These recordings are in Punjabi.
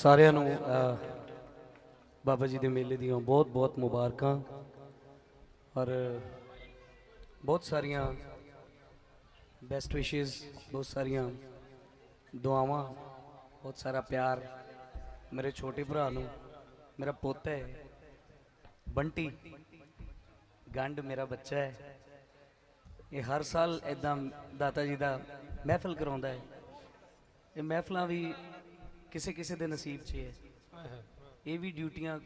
ਸਾਰਿਆਂ ਨੂੰ ਬਾਬਾ ਜੀ ਦੇ ਮੇਲੇ ਦੀਆਂ ਬਹੁਤ ਬਹੁਤ ਮੁਬਾਰਕਾਂ। ਔਰ ਬਹੁਤ ਸਾਰੀਆਂ ਬੈਸਟ ਵਿਸ਼ੇਸ ਬਹੁਤ ਸਾਰੀਆਂ ਦੁਆਵਾਂ, ਬਹੁਤ ਸਾਰਾ ਪਿਆਰ ਮੇਰੇ ਛੋਟੇ ਭਰਾ ਨੂੰ, ਮੇਰਾ ਪੁੱਤ ਹੈ, ਬੰਟੀ ਗੰਡ ਮੇਰਾ ਬੱਚਾ ਹੈ। ਇਹ ਹਰ ਸਾਲ ਇਦਾਂ ਦਾਤਾ ਜੀ ਦਾ ਮਹਿਫਲ ਕਰਾਉਂਦਾ ਹੈ। ਇਹ ਮਹਿਫਲਾਂ ਵੀ ਕਿਸੇ ਕਿਸੇ ਦੇ ਨਸੀਬ 'ਚ ਹੈ ਇਹ ਵੀ ਡਿਊਟੀਆਂ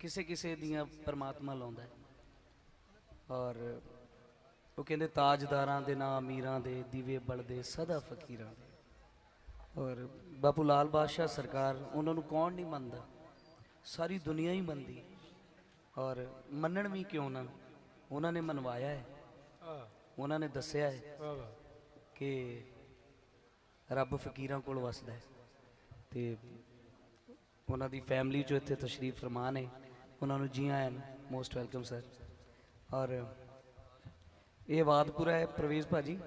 ਕਿਸੇ ਕਿਸੇ ਦੀਆਂ ਪਰਮਾਤਮਾ ਲਾਉਂਦਾ ਹੈ। ਔਰ ਉਹ ਕਹਿੰਦੇ ਤਾਜਦਾਰਾਂ ਦੇ ਨਾਂ ਅਮੀਰਾਂ ਦੇ ਦੀਵੇ ਬਲਦੇ ਸਦਾ ਫਕੀਰਾਂ ਦੇ। ਔਰ ਬਾਪੂ ਲਾਲ ਬਾਦਸ਼ਾਹ ਸਰਕਾਰ ਉਹਨਾਂ ਨੂੰ ਕੌਣ ਨਹੀਂ ਮੰਨਦਾ? ਸਾਰੀ ਦੁਨੀਆ ਹੀ ਮੰਨਦੀ ਔਰ ਮੰਨਣ ਵੀ ਕਿਉਂ ਨਾ? ਉਹਨਾਂ ਨੇ ਮਨਵਾਇਆ ਹੈ। ਉਹਨਾਂ ਨੇ ਦੱਸਿਆ ਹੈ ਕਿ ਰੱਬ ਫਕੀਰਾਂ ਕੋਲ ਵਸਦਾ ਹੈ। ਤੇ ਉਹਨਾਂ ਦੀ ਫੈਮਿਲੀ ਚੋਂ ਇੱਥੇ ਤਸ਼ਰੀਫ ਫਰਮਾਨ ਨੇ, ਉਹਨਾਂ ਨੂੰ ਜੀ ਆਇਆਂ ਮੋਸਟ ਵੈਲਕਮ ਸਰ ਔਰ ਇਹ ਆਬਾਦਪੁਰਾ ਹੈ ਪ੍ਰਵੇਸ਼ ਭਾਜੀ,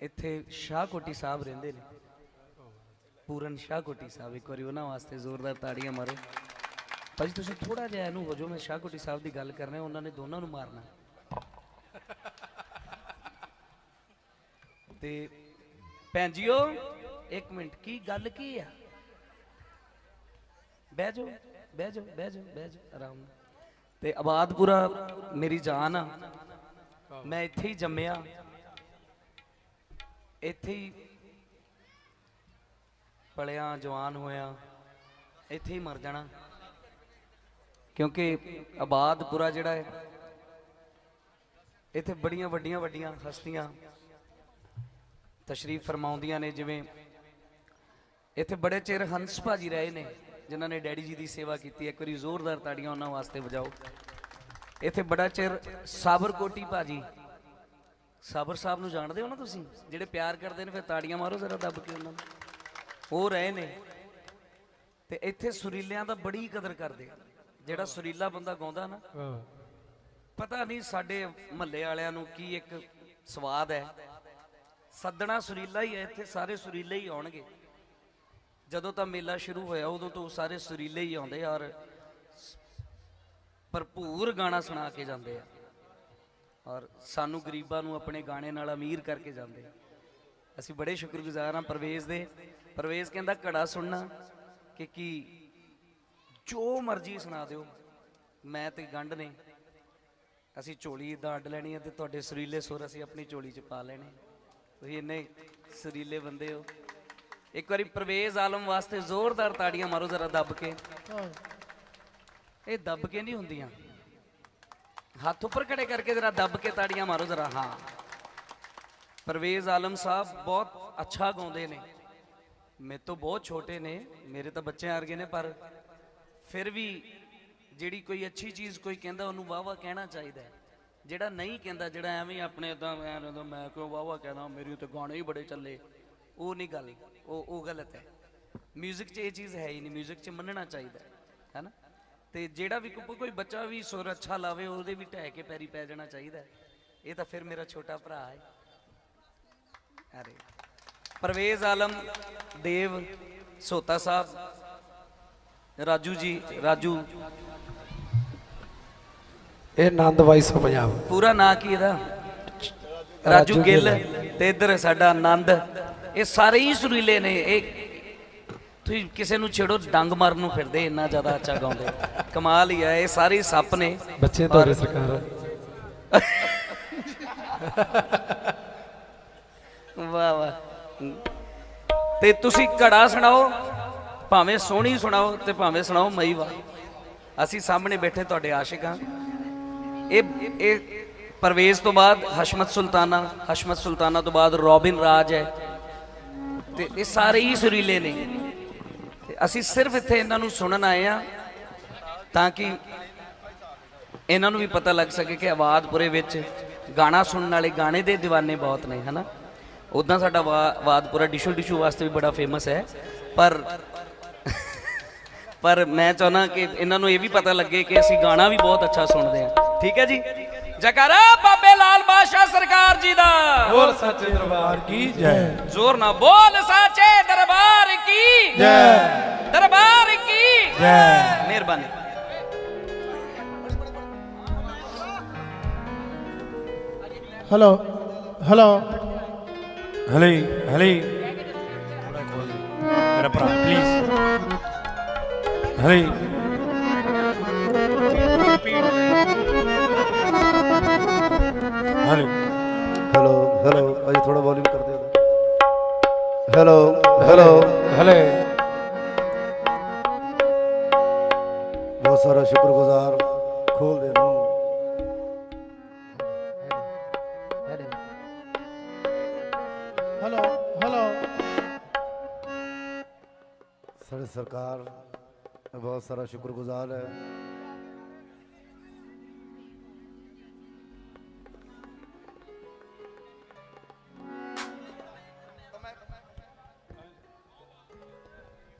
ਇੱਥੇ ਸ਼ਾਹਕੋਟੀ ਸਾਹਿਬ ਰਹਿੰਦੇ ਨੇ। ਪੂਰਨ ਸ਼ਾਹਕੋਟੀ ਸਾਹਿਬ, ਇੱਕ ਵਾਰੀ ਉਹਨਾਂ ਵਾਸਤੇ ਜ਼ੋਰਦਾਰ ਤਾੜੀਆਂ ਮਾਰੋ। ਭਾਜੀ, ਤੁਸੀਂ ਥੋੜਾ ਜਿਹਾ ਇਹਨੂੰ ਹੋ ਜਾਓ ਮੈਂ ਸ਼ਾਹਕੋਟੀ ਸਾਹਿਬ ਦੀ ਗੱਲ ਕਰ ਰਿਹਾ ਉਹਨਾਂ ਨੇ ਦੋਨਾਂ ਨੂੰ ਮਾਰਨਾ। ਤੇ ਭੈਣ ਜੀਓ ਇੱਕ ਮਿੰਟ, ਕੀ ਗੱਲ ਕੀ ਆ? ਬਹਿ ਜਾਓ ਬਹਿ ਜਾਓ ਬਹਿ ਜਾਓ ਬਹਿ ਜਾਓ, ਆਰਾਮ ਤੇ ਆਬਾਦਪੁਰਾ ਮੇਰੀ ਜਾਨ ਆ। ਮੈਂ ਇੱਥੇ ਹੀ ਜੰਮਿਆ। ਇੱਥੇ ਹੀ ਪਲਿਆ ਜਵਾਨ ਹੋਇਆ। ਇੱਥੇ ਹੀ ਮਰ ਜਾਣਾ। ਕਿਉਂਕਿ ਆਬਾਦਪੁਰਾ ਜਿਹੜਾ ਹੈ, ਇੱਥੇ ਬੜੀਆਂ ਵੱਡੀਆਂ ਵੱਡੀਆਂ ਹਸਤੀਆਂ ਤਸ਼ਰੀਫ ਫਰਮਾਉਂਦੀਆਂ ਨੇ, ਜਿਵੇਂ ਇੱਥੇ ਬੜੇ ਚਿਰ ਹੰਸ ਭਾਜੀ ਰਹੇ ਨੇ ਜਿਨ੍ਹਾਂ ਨੇ ਡੈਡੀ ਜੀ ਦੀ ਸੇਵਾ ਕੀਤੀ ਹੈ। ਇੱਕ ਵਾਰੀ ਜ਼ੋਰਦਾਰ ਤਾੜੀਆਂ ਉਹਨਾਂ ਵਾਸਤੇ ਵਜਾਓ। ਇੱਥੇ ਬੜਾ ਚਿਰ ਸਾਬਰ ਕੋਟੀ ਭਾਜੀ ਸਾਬਰ ਸਾਹਿਬ ਨੂੰ ਜਾਣਦੇ ਹੋ ਨਾ ਤੁਸੀਂ? ਜਿਹੜੇ ਪਿਆਰ ਕਰਦੇ ਨੇ ਫਿਰ ਤਾੜੀਆਂ ਮਾਰੋ ਜ਼ਰਾ ਦੱਬ ਕੇ ਉਹਨਾਂ ਨੂੰ। ਉਹ ਰਹੇ ਨੇ। ਤੇ ਇੱਥੇ ਸੁਰੀਲਿਆਂ ਦਾ ਬੜੀ ਕਦਰ ਕਰਦੇ। ਜਿਹੜਾ ਸੁਰੀਲਾ ਬੰਦਾ ਗਾਉਂਦਾ ਨਾ ਪਤਾ ਨਹੀਂ ਸਾਡੇ ਮਹੱਲੇ ਵਾਲਿਆਂ ਨੂੰ ਕੀ ਇੱਕ ਸਵਾਦ ਹੈ। ਸੱਦਣਾ ਸੁਰੀਲਾ ਹੀ ਹੈ ਇੱਥੇ ਸਾਰੇ ਸੁਰੀਲੇ ਹੀ ਆਉਣਗੇ। ਜਦੋਂ ਤਾਂ ਮੇਲਾ ਸ਼ੁਰੂ ਹੋਇਆ, ਉਦੋਂ ਤੋਂ ਸਾਰੇ ਸੁਰੀਲੇ ਹੀ ਆਉਂਦੇ ਆ ਔਰ ਭਰਪੂਰ ਗਾਣਾ ਸੁਣਾ ਕੇ ਜਾਂਦੇ ਆ। ਔਰ ਸਾਨੂੰ ਗਰੀਬਾਂ ਨੂੰ ਆਪਣੇ ਗਾਣੇ ਨਾਲ ਅਮੀਰ ਕਰਕੇ ਜਾਂਦੇ ਅਸੀਂ ਬੜੇ ਸ਼ੁਕਰਗੁਜ਼ਾਰ ਹਾਂ ਪਰਵੇਜ਼ ਦੇ। ਪਰਵੇਜ਼ ਕਹਿੰਦਾ ਘੜਾ ਸੁਣਨਾ ਕਿ ਕੀ ਜੋ ਮਰਜ਼ੀ ਸੁਣਾ ਦਿਓ, ਮੈਂ ਤੇ ਗੰਢ ਨੇ। ਅਸੀਂ ਝੋਲੀ ਇਦਾਂ ਅੱਡ ਲੈਣੀ ਹੈ ਤੇ ਤੁਹਾਡੇ ਸੁਰੀਲੇ ਸੁਰ ਅਸੀਂ ਆਪਣੀ ਝੋਲੀ 'ਚ ਪਾ ਲੈਣੇ। ਤੁਸੀਂ ਇੰਨੇ ਸੁਰੀਲੇ ਬੰਦੇ ਹੋ। ਇੱਕ ਵਾਰੀ ਪਰਵੇਜ਼ ਆਲਮ ਵਾਸਤੇ ਜ਼ੋਰਦਾਰ ਤਾੜੀਆਂ ਮਾਰੋ ਜ਼ਰਾ ਦੱਬ ਕੇ। ਇਹ ਦੱਬ ਕੇ ਨਹੀਂ ਹੁੰਦੀਆਂ। ਹੱਥ ਉੱਪਰ ਖੜੇ ਕਰਕੇ ਜ਼ਰਾ ਦੱਬ ਕੇ ਤਾੜੀਆਂ ਮਾਰੋ ਜ਼ਰਾ, ਹਾਂ। ਪਰਵੇਜ਼ ਆਲਮ ਸਾਹਿਬ ਬਹੁਤ ਅੱਛਾ ਗਾਉਂਦੇ ਨੇ। ਮੇਰੇ ਤੋਂ ਬਹੁਤ ਛੋਟੇ ਨੇ, ਮੇਰੇ ਤਾਂ ਬੱਚੇ ਵਰਗੇ ਨੇ, ਪਰ ਫਿਰ ਵੀ ਜਿਹੜੀ ਕੋਈ ਅੱਛੀ ਚੀਜ਼ ਕੋਈ ਕਹਿੰਦਾ, ਉਹਨੂੰ ਵਾਹ ਵਾਹ ਕਹਿਣਾ ਚਾਹੀਦਾ ਹੈ। ਜਿਹੜਾ ਨਹੀਂ ਕਹਿੰਦਾ, ਜਿਹੜਾ ਐਵੇਂ ਆਪਣੇ ਇਦਾਂ ਮੈਂ ਕਿਉਂ ਵਾਹ ਵਾਹ ਕਹਿੰਦਾ, ਮੇਰੇ ਤੇ ਗਾਣੇ ਹੀ ਬੜੇ ਚੱਲੇ। ਉਹ ਨਹੀਂ ਗੱਲ ਉਹ ਉਹ ਗਲਤ ਹੈ 뮤직 'ਚ ਇਹ ਚੀਜ਼ ਹੈ ਹੀ ਨਹੀਂ 뮤직 'ਚ ਮੰਨਣਾ ਚਾਹੀਦਾ ਹੈ ਹੈਨਾ ਤੇ ਜਿਹੜਾ ਵੀ ਕੋਈ ਕੋਈ ਬੱਚਾ ਵੀ ਸੁਰ ਅੱਛਾ ਲਾਵੇ ਉਹਦੇ ਵੀ ਢਹਿ ਕੇ ਪੈਰੀ ਪੈ ਜਾਣਾ ਚਾਹੀਦਾ ਹੈ। ਇਹ ਤਾਂ ਫਿਰ ਮੇਰਾ ਛੋਟਾ ਭਰਾ ਹੈ ਅਰੇ ਪਰਵੇਜ਼ ਆਲਮ ਦੇਵ ਸੋਤਾ ਸਾਹਿਬ ਰਾਜੂ ਜੀ ਰਾਜੂ ਇਹ ਆਨੰਦ ਵਾਈਸ ਆਫ ਪੰਜਾਬ ਪੂਰਾ ਨਾਂ ਕੀ ਇਹਦਾ ਰਾਜੂ ਗਿੱਲ ਤੇ ਇੱਧਰ ਸਾਡਾ ਆਨੰਦ ਇਹ ਸਾਰੇ ਹੀ ਸੁਰੀਲੇ ਨੇ ਇਹ ਤੁਸੀਂ ਕਿਸੇ ਨੂੰ ਛੇੜੋ ਡੰਗ ਮਾਰਨ ਨੂੰ ਫਿਰਦੇ ਇੰਨਾ ਜ਼ਿਆਦਾ ਅੱਛਾ ਗਾਉਂਦੇ। ਕਮਾਲ ਹੀ ਆ ਇਹ ਸਾਰੇ ਸੱਪ ਨੇ। ਬੱਚੇ ਤੁਹਾਡੇ ਸਰਕਾਰ ਵਾਹ ਵਾਹ। ਤੇ ਤੁਸੀਂ ਘੜਾ ਸੁਣਾਓ ਭਾਵੇਂ ਸੋਹਣੀ ਸੁਣਾਓ ਤੇ ਭਾਵੇਂ ਸੁਣਾਓ ਮਈ ਵਾਹ। ਅਸੀਂ ਸਾਹਮਣੇ ਬੈਠੇ ਤੁਹਾਡੇ ਆਸ਼ਿਕ ਹਾਂ। ਇਹ ਇਹ ਪਰਵੇਜ਼ ਤੋਂ ਬਾਅਦ ਹਸ਼ਮਤ ਸੁਲਤਾਨਾ ਹਸ਼ਮਤ ਸੁਲਤਾਨਾ ਤੋਂ ਬਾਅਦ ਰੋਬਿਨ ਰਾਜ ਹੈ। ਤੇ ਇਹ ਸਾਰੇ ਹੀ ਸੁਰੀਲੇ ਨੇ। ਤੇ ਅਸੀਂ ਸਿਰਫ ਇੱਥੇ ਇਹਨਾਂ ਨੂੰ ਸੁਣਨ ਆਏ ਆ ਤਾਂ ਕਿ ਇਹਨਾਂ ਨੂੰ ਵੀ ਪਤਾ ਲੱਗ ਸਕੇ ਕਿ ਆਵਾਦਪੁਰੇ ਵਿੱਚ ਗਾਣਾ ਸੁਣਨ ਵਾਲੇ ਗਾਣੇ ਦੇ دیਵਾਨੇ ਬਹੁਤ ਨੇ, ਹਨਾ? ਉਦਾਂ ਸਾਡਾ ਵਾ- ਆਵਾਦਪੁਰਾ ਡਿਸ਼ੂ ਡਿਸ਼ੂ ਵਾਸਤੇ ਵੀ ਬੜਾ ਫੇਮਸ ਹੈ। ਪਰ ਪਰ ਮੈਂ ਚਾਹਨਾ ਕਿ ਇਹਨਾਂ ਨੂੰ ਇਹ ਵੀ ਪਤਾ ਲੱਗੇ ਕਿ ਅਸੀਂ ਗਾਣਾ ਵੀ ਬਹੁਤ ਅੱਛਾ ਸੁਣਦੇ ਹਾਂ। ਠੀਕ ਹੈ ਜੀ? ਜਕਾਰਾ ਬਾਬੇ ਲਾਲ ਬਾਦਸ਼ਾਹ ਸਰਕਾਰ ਜੀ ਦਾ। ਬੋਲ ਸੱਚੇ ਦਰਬਾਰ ਕੀ ਜੈ। ਜ਼ੋਰ ਨਾ ਬੋਲ ਸਾਚੇ ਦਰਬਾਰ ਕੀ। ਜੈ। ਦਰਬਾਰ ਕੀ। ਜੈ। ਮਿਹਰਬਾਨੀ। Hello hello. ਹਲੇ ਹਲੇ ਮੇਰਾ ਭਰਾ ਪਲੀਜ਼ ਹਲੇ। ਹਲੇ ਹੈਲੋ ਹੈਲੋ ਅਜੀ ਥੋੜਾ ਵੋਲਿਊਮ ਕਰ ਦਿਓ ਹੈਲੋ ਹੈਲੋ ਹਲੇ ਬਹੁਤ ਸਾਰਾ ਸ਼ੁਕਰਗੁਜ਼ਾਰ ਖੋਲ ਦੇ ਨੂੰ ਹੈਲੋ ਹੈਲੋ ਸਾਡੇ ਸਰਕਾਰ ਬਹੁਤ ਸਾਰਾ ਸ਼ੁਕਰਗੁਜ਼ਾਰ ਹੈ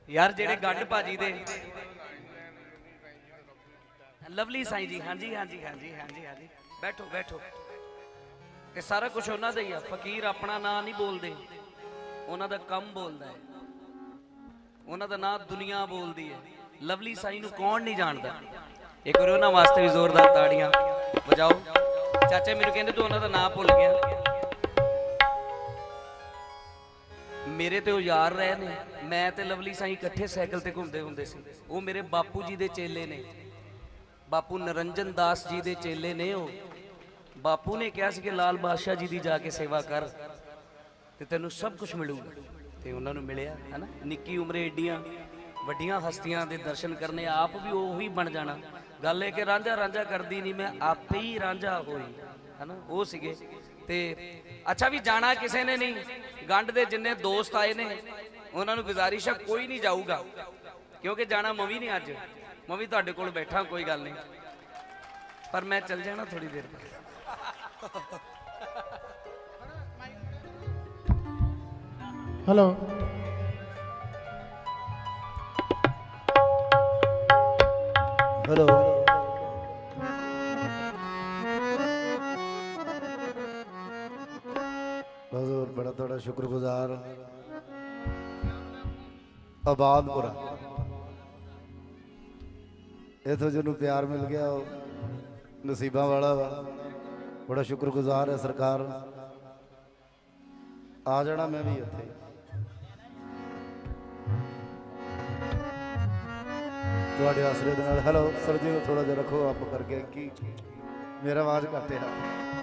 ਯਾਰ ਜਿਹੜੇ ਗੰਢ ਭਾਜੀ ਦੇ। ਲਵਲੀ ਸਾਈਂ ਜੀ ਹਾਂਜੀ ਹਾਂਜੀ ਹਾਂਜੀ ਹਾਂਜੀ ਹਾਂਜੀ। ਬੈਠੋ ਬੈਠੋ। ਇਹ ਸਾਰਾ ਕੁਝ ਉਹਨਾਂ ਦਾ ਹੀ ਆ। ਫਕੀਰ ਆਪਣਾ ਨਾਂ ਨਹੀਂ ਬੋਲਦੇ। ਉਹਨਾਂ ਦਾ ਕੰਮ ਬੋਲਦਾ ਹੈ। ਉਹਨਾਂ ਦਾ ਨਾਂ ਦੁਨੀਆ ਬੋਲਦੀ ਹੈ। ਲਵਲੀ ਸਾਈਂ ਨੂੰ ਕੌਣ ਨਹੀਂ ਜਾਣਦਾ? ਇੱਕ ਵਾਰ ਉਹਨਾਂ ਵਾਸਤੇ ਵੀ ਜ਼ੋਰਦਾਰ ਤਾੜੀਆਂ ਵਜਾਓ। ਚਾਚੇ ਮੈਨੂੰ ਕਹਿੰਦੇ ਤੂੰ ਉਹਨਾਂ ਦਾ ਨਾਂ ਭੁੱਲ ਗਿਆ। ਮੇਰੇ ਤੇ ਉਹ ਯਾਰ ਰਹੇ ਨੇ। ਮੈਂ ਤੇ ਲਵਲੀ ਸਾਈਂ ਇਕੱਠੇ ਸਾਈਕਲ ਤੇ ਘੁੰਮਦੇ ਹੁੰਦੇ ਸੀ। ਉਹ ਮੇਰੇ ਬਾਪੂ ਜੀ ਦੇ ਚੇਲੇ ਨੇ। ਬਾਪੂ ਨਰੰਜਨ ਦਾਸ ਜੀ ਦੇ ਚੇਲੇ ਨੇ ਉਹ। ਬਾਪੂ ਨੇ ਕਿਹਾ ਸੀ ਕਿ ਲਾਲ ਬਾਦਸ਼ਾਹ ਜੀ ਦੀ ਜਾ ਕੇ ਸੇਵਾ ਕਰ ਤੇ ਤੈਨੂੰ ਸਭ ਕੁਝ ਮਿਲੂਗਾ। ਤੇ ਉਹਨਾਂ ਨੂੰ ਮਿਲਿਆ, ਹੈਨਾ? ਨਿੱਕੀ ਉਮਰੇ ਏਡੀਆਂ ਵੱਡੀਆਂ ਹਸਤੀਆਂ ਦੇ ਦਰਸ਼ਨ ਕਰਨੇ, ਆਪ ਵੀ ਉਹੀ ਬਣ ਜਾਣਾ। ਗੱਲ ਇਹ ਕਿ ਰਾਂਝਾ ਰਾਂਝਾ ਕਰਦੀ ਨਹੀਂ ਮੈਂ ਆਪੇ ਹੀ ਰਾਂਝਾ ਹੋਈ, ਹੈਨਾ? ਉਹ ਸੀਗੇ। ਤੇ ਅੱਛਾ ਵੀ ਜਾਣਾ ਕਿਸੇ ਨੇ ਨਹੀਂ। ਗੰਢ ਦੇ ਜਿੰਨੇ ਦੋਸਤ ਆਏ ਨੇ, ਉਹਨਾਂ ਨੂੰ ਗੁਜ਼ਾਰਿਸ਼ ਆ, ਕੋਈ ਨਹੀਂ ਜਾਊਗਾ। ਕਿਉਂਕਿ ਜਾਣਾ ਮਵੀ ਨਹੀਂ ਅੱਜ। ਮਵੀ ਤੁਹਾਡੇ ਕੋਲ ਬੈਠਾ, ਕੋਈ ਗੱਲ ਨਹੀਂ। ਪਰ ਮੈਂ ਚੱਲ ਜਾਣਾ ਥੋੜੀ ਦੇਰ ਬਾਅਦ। ਹੈਲੋ ਹੈਲੋ ਸ਼ੁਕਰਗੁਜ਼ਾਰ ਆਬਾਦਪੁਰਾ ਇਥੋਂ ਜਿਹਨੂੰ ਪਿਆਰ ਮਿਲ ਗਿਆ, ਉਹ ਨਸੀਬਾਂ ਵਾਲਾ ਵਾ। ਬੜਾ ਸ਼ੁਕਰਗੁਜ਼ਾਰ ਹੈ ਸਰਕਾਰ। ਆ ਜਾਣਾ ਮੈਂ ਵੀ ਇੱਥੇ। ਤੁਹਾਡੇ ਆਸਰੇ ਦੇ ਨਾਲ। ਹੈਲੋ ਸਰ ਜੀ ਨੂੰ ਥੋੜਾ ਜਿਹਾ ਰੱਖੋ, ਆਪ ਕਰਕੇ। ਕੀ? ਮੇਰਾ ਆਵਾਜ਼ ਘੱਟ ਹੈ।